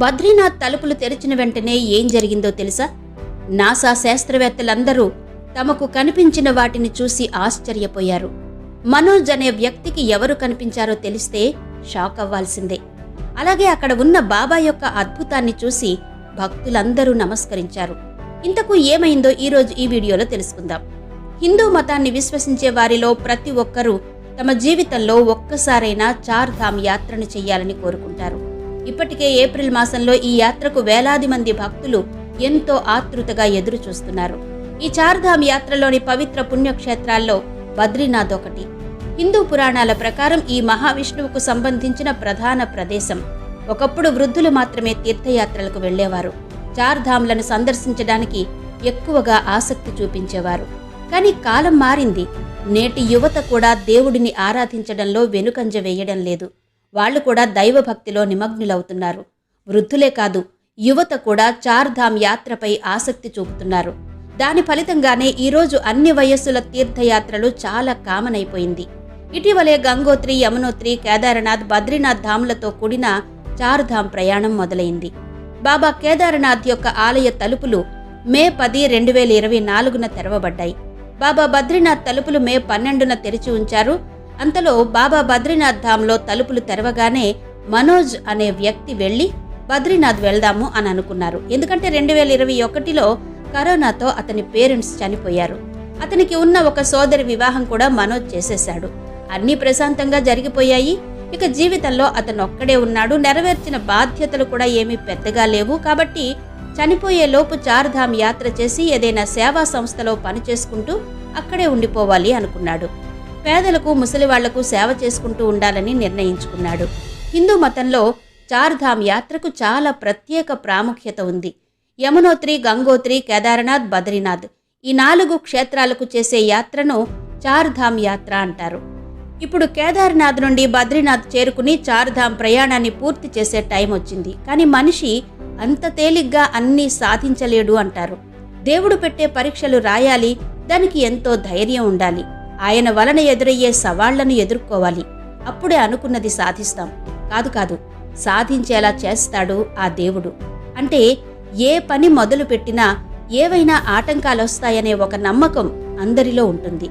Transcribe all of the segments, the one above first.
బద్రీనాథ్ తలుపులు తెరిచిన వెంటనే ఏం జరిగిందో తెలుసా? నాసా శాస్త్రవేత్తలందరూ తమకు కనిపించిన వాటిని చూసి ఆశ్చర్యపోయారు. మనోజ్ అనే వ్యక్తికి ఎవరు కనిపించారో తెలిస్తే షాక్ అవ్వాల్సిందే. అలాగే అక్కడ ఉన్న బాబా యొక్క అద్భుతాన్ని చూసి భక్తులందరూ నమస్కరించారు. ఇంతకు ఏమైందో ఈరోజు ఈ వీడియోలో తెలుసుకుందాం. హిందూ మతాన్ని విశ్వసించే వారిలో ప్రతి ఒక్కరూ తమ జీవితంలో ఒక్కసారైనా చార్ ధామ్ యాత్రను చేయాలని కోరుకుంటారు. ఇప్పటికే ఏప్రిల్ మాసంలో ఈ యాత్రకు వేలాది మంది భక్తులు ఎంతో ఆతృతగా ఎదురు చూస్తున్నారు ఈ చార్ధామ్ యాత్రలోని పవిత్ర పుణ్యక్షేత్రాల్లో బద్రీనాథ్ ఒకటి. హిందూ పురాణాల ప్రకారం ఈ మహావిష్ణువుకు సంబంధించిన ప్రధాన ప్రదేశం. ఒకప్పుడు వృద్ధులు మాత్రమే తీర్థయాత్రలకు వెళ్ళేవారు చార్ధామ్లను సందర్శించడానికి ఎక్కువగా ఆసక్తి చూపించేవారు. కానీ కాలం మారింది. నేటి యువత కూడా దేవుడిని ఆరాధించడంలో వెనుకంజ వేయడం లేదు. వాళ్ళు కూడా దైవభక్తిలో నిమగ్నులవుతున్నారు. వృద్ధులే కాదు యువత కూడా చార్ధామ్ యాత్రపై ఆసక్తి చూపుతున్నారు. దాని ఫలితంగానే ఈరోజు అన్ని వయస్సుల తీర్థయాత్రలు చాలా కామన్ అయిపోయింది ఇటీవలే గంగోత్రి యమునోత్రి కేదారనాథ్ బద్రీనాథ్ ధాములతో కూడిన చార్ధామ్ ప్రయాణం మొదలైంది. బాబా కేదారనాథ్ యొక్క ఆలయ తలుపులు మే పది రెండు వేల ఇరవై నాలుగున తెరవబడ్డాయి. బాబా బద్రీనాథ్ తలుపులు మే పన్నెండున తెరిచి ఉంచారు. అంతలో బాబా బద్రీనాథ్ ధామ్లో తలుపులు తెరవగానే మనోజ్ అనే వ్యక్తి వెళ్ళి బద్రీనాథ్ వెళ్దాము అని అనుకున్నారు. ఎందుకంటే రెండు వేల ఇరవై ఒకటిలో కరోనాతో అతని పేరెంట్స్ చనిపోయారు. అతనికి ఉన్న ఒక సోదరి వివాహం కూడా మనోజ్ చేసేశాడు. అన్నీ ప్రశాంతంగా జరిగిపోయాయి. ఇక జీవితంలో అతను ఒక్కడే ఉన్నాడు. నెరవేర్చిన బాధ్యతలు కూడా ఏమీ పెద్దగా లేవు. కాబట్టి చనిపోయే లోపు చార్ధామ్ యాత్ర చేసి ఏదైనా సేవా సంస్థలో పనిచేసుకుంటూ అక్కడే ఉండిపోవాలి అనుకున్నాడు. పేదలకు ముసలివాళ్ళకు సేవ చేసుకుంటూ ఉండాలని నిర్ణయించుకున్నాడు. హిందూ మతంలో చార్ధామ్ యాత్రకు చాలా ప్రత్యేక ప్రాముఖ్యత ఉంది. యమునోత్రి గంగోత్రి కేదారనాథ్ బద్రీనాథ్ ఈ నాలుగు క్షేత్రాలకు చేసే యాత్రను చార్ధామ్ యాత్ర అంటారు. ఇప్పుడు కేదార్నాథ్ నుండి బద్రీనాథ్ చేరుకుని చార్ధామ్ ప్రయాణాన్ని పూర్తి చేసే టైం వచ్చింది. కానీ మనిషి అంత తేలిగ్గా అన్నీ సాధించలేడు అంటారు. దేవుడు పెట్టే పరీక్షలు రాయాలి దానికి ఎంతో ధైర్యం ఉండాలి. ఆయన వలన ఎదురయ్యే సవాళ్ళను ఎదుర్కోవాలి. అప్పుడే అనుకున్నది సాధిస్తాం. కాదు కాదు సాధించేలా చేస్తాడు ఆ దేవుడు. అంటే ఏ పని మొదలు పెట్టినా ఏవైనా ఆటంకాలొస్తాయనే ఒక నమ్మకం అందరిలో ఉంటుంది.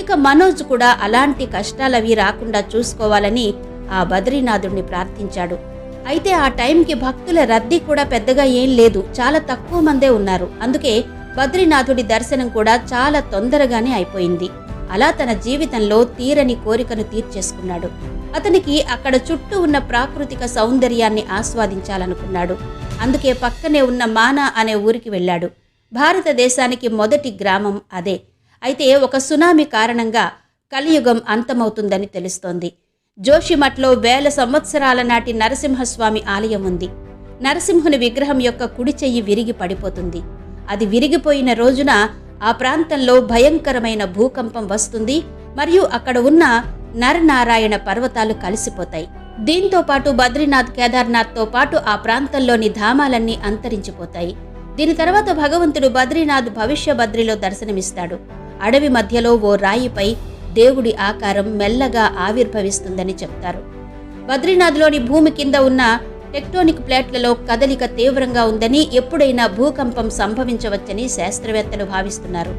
ఇక మనోజ్ కూడా అలాంటి కష్టాలవి రాకుండా చూసుకోవాలని ఆ బద్రీనాథుణ్ణి ప్రార్థించాడు. అయితే ఆ టైంకి భక్తుల రద్దీ కూడా పెద్దగా ఏం లేదు. చాలా తక్కువ మందే ఉన్నారు. అందుకే బద్రీనాథుడి దర్శనం కూడా చాలా తొందరగానే అయిపోయింది. అలా తన జీవితంలో తీరని కోరికను తీర్చేసుకున్నాడు. అతనికి అక్కడ చుట్టూ ఉన్న ప్రాకృతిక సౌందర్యాన్ని ఆస్వాదించాలనుకున్నాడు. అందుకే పక్కనే ఉన్న మానా అనే ఊరికి వెళ్ళాడు. భారతదేశానికి మొదటి గ్రామం అదే. అయితే ఒక సునామీ కారణంగా కలియుగం అంతమవుతుందని తెలుస్తోంది. జోషిమఠ్లో వేల సంవత్సరాల నాటి నరసింహస్వామి ఆలయం ఉంది. నరసింహుని విగ్రహం యొక్క కుడి చెయ్యి విరిగి పడిపోతుంది. అది విరిగిపోయిన రోజున ఆ ప్రాంతంలో భయంకరమైన భూకంపం వస్తుంది మరియు అక్కడ ఉన్న నరనారాయణ పర్వతాలు కలిసిపోతాయి. దీంతో పాటు బద్రీనాథ్ కేదార్నాథ్తో పాటు ఆ ప్రాంతంలోని ధామాలన్నీ అంతరించిపోతాయి. దీని తర్వాత భగవంతుడు బద్రీనాథ్ భవిష్య బద్రిలో దర్శనమిస్తాడు. అడవి మధ్యలో ఓ రాయిపై దేవుడి ఆకారం మెల్లగా ఆవిర్భవిస్తుందని చెప్తారు. బద్రీనాథ్లోని భూమి కింద ఉన్న టెక్టోనిక్ ప్లేట్లలో కదలిక తీవ్రంగా ఉందని ఎప్పుడైనా భూకంపం సంభవించవచ్చని శాస్త్రవేత్తలు భావిస్తున్నారు.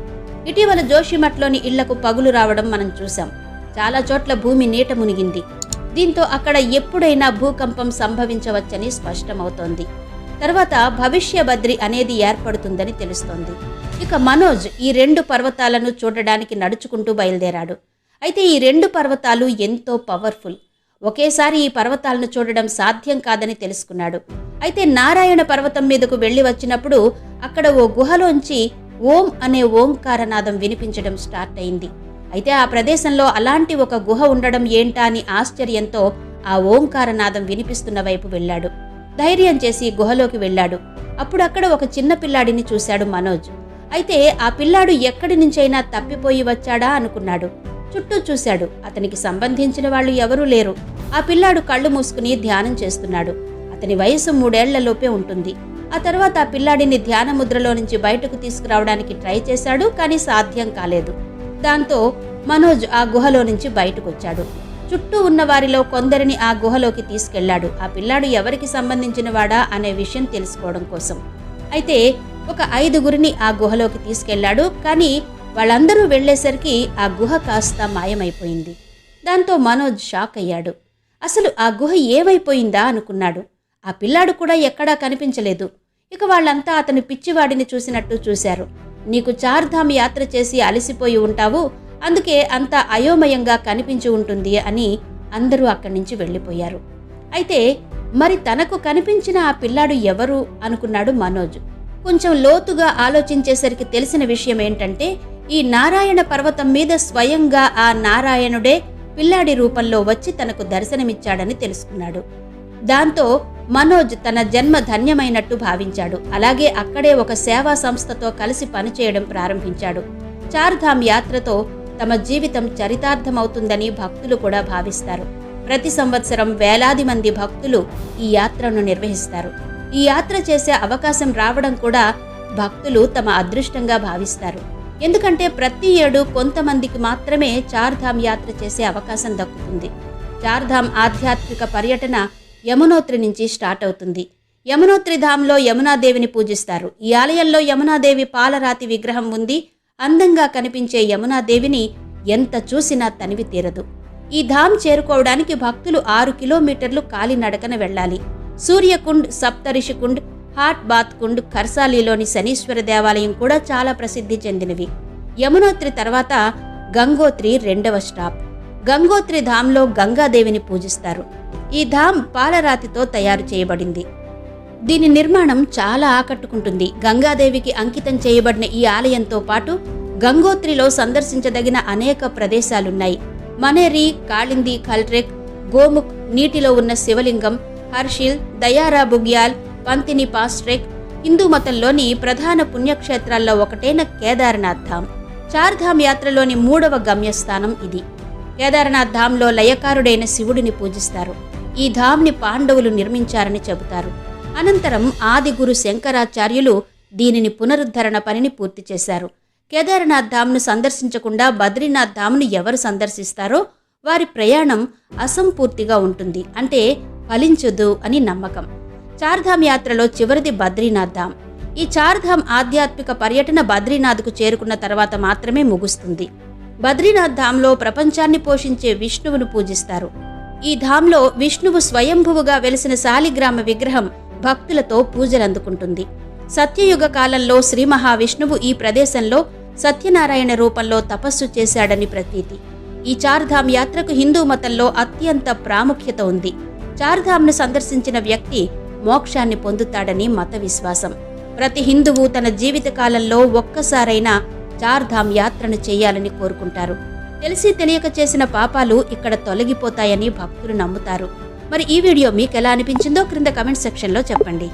ఇటీవల జోషిమఠ్లోని ఇళ్ళకు పగులు రావడం మనం చూశాం. చాలా చోట్ల భూమి నీట మునిగింది. దీంతో అక్కడ ఎప్పుడైనా భూకంపం సంభవించవచ్చని స్పష్టమవుతోంది. తర్వాత భవిష్య బద్రి అనేది ఏర్పడుతుందని తెలుస్తోంది. ఇక మనోజ్ ఈ రెండు పర్వతాలను చూడడానికి నడుచుకుంటూ బయలుదేరాడు. అయితే ఈ రెండు పర్వతాలు ఎంతో పవర్ఫుల్. ఒకేసారి ఈ పర్వతాలను చూడడం సాధ్యం కాదని తెలుసుకున్నాడు. అయితే నారాయణ పర్వతం మీదకు వెళ్ళి వచ్చినప్పుడు అక్కడ ఓ గుహలోంచి ఓం అనే ఓంకారనాదం వినిపించడం స్టార్ట్ అయింది. అయితే ఆ ప్రదేశంలో అలాంటి ఒక గుహ ఉండడం ఏంటా అని ఆశ్చర్యంతో ఆ ఓంకారనాదం వినిపిస్తున్న వైపు వెళ్ళాడు. ధైర్యం చేసి గుహలోకి వెళ్ళాడు. అప్పుడు అక్కడ ఒక చిన్న పిల్లాడిని చూశాడు మనోజ్. అయితే ఆ పిల్లాడు ఎక్కడి నుంచైనా తప్పిపోయి వచ్చాడా అనుకున్నాడు. చుట్టూ చూశాడు. అతనికి సంబంధించిన వాళ్ళు ఎవరూ లేరు. ఆ పిల్లాడు కళ్ళు మూసుకుని ధ్యానం చేస్తున్నాడు. అతని వయసు మూడేళ్ళలోపే ఉంటుంది. ఆ తర్వాత ఆ పిల్లాడిని ధ్యాన ముద్రలో నుంచి బయటకు తీసుకురావడానికి ట్రై చేశాడు కానీ సాధ్యం కాలేదు. దాంతో మనోజ్ ఆ గుహలో నుంచి బయటకు వచ్చాడు చుట్టూ ఉన్న వారిలో కొందరిని ఆ గుహలోకి తీసుకెళ్ళాడు. ఆ పిల్లాడు ఎవరికి సంబంధించిన వాడా అనే విషయం తెలుసుకోవడం కోసం. అయితే ఒక ఐదుగురిని ఆ గుహలోకి తీసుకెళ్ళాడు కానీ వాళ్ళందరూ వెళ్ళేసరికి ఆ గుహ కాస్త మాయమైపోయింది. దాంతో మనోజ్ షాక్ అయ్యాడు. అసలు ఆ గుహ ఏమైపోయిందా అనుకున్నాడు. ఆ పిల్లాడు కూడా ఎక్కడా కనిపించలేదు. ఇక వాళ్ళంతా అతను పిచ్చివాడిని చూసినట్టు చూశారు. నీకు చార్ధామ్ యాత్ర చేసి అలసిపోయి ఉంటావు. అందుకే అంత అయోమయంగా కనిపించి ఉంటుంది అని అందరూ అక్కడి నుంచి వెళ్ళిపోయారు. అయితే మరి తనకు కనిపించిన ఆ పిల్లాడు ఎవరు అనుకున్నాడు మనోజ్. కొంచెం లోతుగా ఆలోచించేసరికి తెలిసిన విషయం ఏంటంటే ఈ నారాయణ పర్వతం మీద స్వయంగా ఆ నారాయణుడే పిల్లాడి రూపంలో వచ్చి తనకు దర్శనమిచ్చాడని తెలుసుకున్నాడు. దాంతో మనోజ్ తన జన్మ ధన్యమైనట్టు భావించాడు. అలాగే అక్కడే ఒక సేవా సంస్థతో కలిసి పనిచేయడం ప్రారంభించాడు. చార్ధామ్ యాత్రతో తమ జీవితం చరితార్థమవుతుందని భక్తులు కూడా భావిస్తారు. ప్రతి సంవత్సరం వేలాది మంది భక్తులు ఈ యాత్రను నిర్వహిస్తారు. ఈ యాత్ర చేసే అవకాశం రావడం కూడా భక్తులు తమ అదృష్టంగా భావిస్తారు. ఎందుకంటే ప్రతి ఏడు కొంతమందికి మాత్రమే చార్ధామ్ యాత్ర చేసే అవకాశం దక్కుతుంది. చార్ధామ్ ఆధ్యాత్మిక పర్యటన యమునోత్రి నుంచి స్టార్ట్ అవుతుంది. యమునోత్రి ధామ్లో యమునాదేవిని పూజిస్తారు. ఈ ఆలయంలో యమునాదేవి పాలరాతి విగ్రహం ఉంది. అందంగా కనిపించే యమునాదేవిని ఎంత చూసినా తనివి తీరదు. ఈ ధామ్ చేరుకోవడానికి భక్తులు ఆరు కిలోమీటర్లు కాలినడకన వెళ్ళాలి. సూర్యకుండ్ సప్తరిషికుండ్ హాట్ బాత్ కుండ్ ఖర్సాలిలోని శనీశ్వర దేవాలయం కూడా చాలా ప్రసిద్ధి చెందినవి. యమునోత్రి తర్వాత గంగోత్రి రెండవ స్టాప్. గంగోత్రి ధామ్లో గంగాదేవిని పూజిస్తారు. ఈ ధామ్ పాలరాతితో తయారు చేయబడింది. దీని నిర్మాణం చాలా ఆకట్టుకుంటుంది. గంగాదేవికి అంకితం చేయబడిన ఈ ఆలయంతో పాటు గంగోత్రిలో సందర్శించదగిన అనేక ప్రదేశాలున్నాయి. మనేరి కాళింది ఖల్ట్రెక్ గోముఖ్ నీటిలో ఉన్న శివలింగం హర్షిల్ దయారా బుగ్యాల్ పంతిని పాస్ట్రెక్ హిందూ మతంలోని ప్రధాన పుణ్యక్షేత్రాల్లో ఒకటైన కేదార్నాథ్ ధామ్ చార్ధామ్ యాత్రలోని మూడవ గమ్యస్థానం ఇది. కేదార్నాథ్ ధామ్లో లయకారుడైన శివుడిని పూజిస్తారు. ఈ ధామ్ని పాండవులు నిర్మించారని చెబుతారు. అనంతరం ఆదిగురు శంకరాచార్యులు దీనిని పునరుద్ధరణ పనిని పూర్తి చేశారు. కేదార్నాథ్ ధామ్ను సందర్శించకుండా బద్రీనాథ్ ధామ్ను ఎవరు సందర్శిస్తారో వారి ప్రయాణం అసంపూర్తిగా ఉంటుంది. అంటే ఫలించదు అని నమ్మకం. చార్ధామ్ యాత్రలో చివరిది బద్రీనాథ్ ధామ్. ఈ చార్ధామ్ ఆధ్యాత్మిక పర్యటన బద్రీనాథ్కు చేరుకున్న తర్వాత మాత్రమే ముగుస్తుంది. బద్రీనాథ్ ధామ్లో ప్రపంచాన్ని పోషించే విష్ణువును పూజిస్తారు. ఈ ధామ్లో విష్ణువు స్వయంభువుగా వెలిసిన శాలిగ్రామ విగ్రహం భక్తులతో పూజలందుకుంటుంది. సత్యయుగ కాలంలో శ్రీ మహావిష్ణువు ఈ ప్రదేశంలో సత్యనారాయణ రూపంలో తపస్సు చేశాడని ప్రతీతి. ఈ చార్ధామ్ యాత్రకు హిందూ మతంలో అత్యంత ప్రాముఖ్యత ఉంది. చార్ధామ్ను సందర్శించిన వ్యక్తి మోక్షాన్ని పొందుతాడని మత విశ్వాసం. ప్రతి హిందువు తన జీవితకాలంలో ఒక్కసారైనా చార్ధామ్ యాత్రను చేయాలని కోరుకుంటారు. తెలిసి తెలియక చేసిన పాపాలు ఇక్కడ తొలగిపోతాయని భక్తులు నమ్ముతారు. మరి ఈ వీడియో మీకు ఎలా అనిపించిందో క్రింద కమెంట్ సెక్షన్లో చెప్పండి.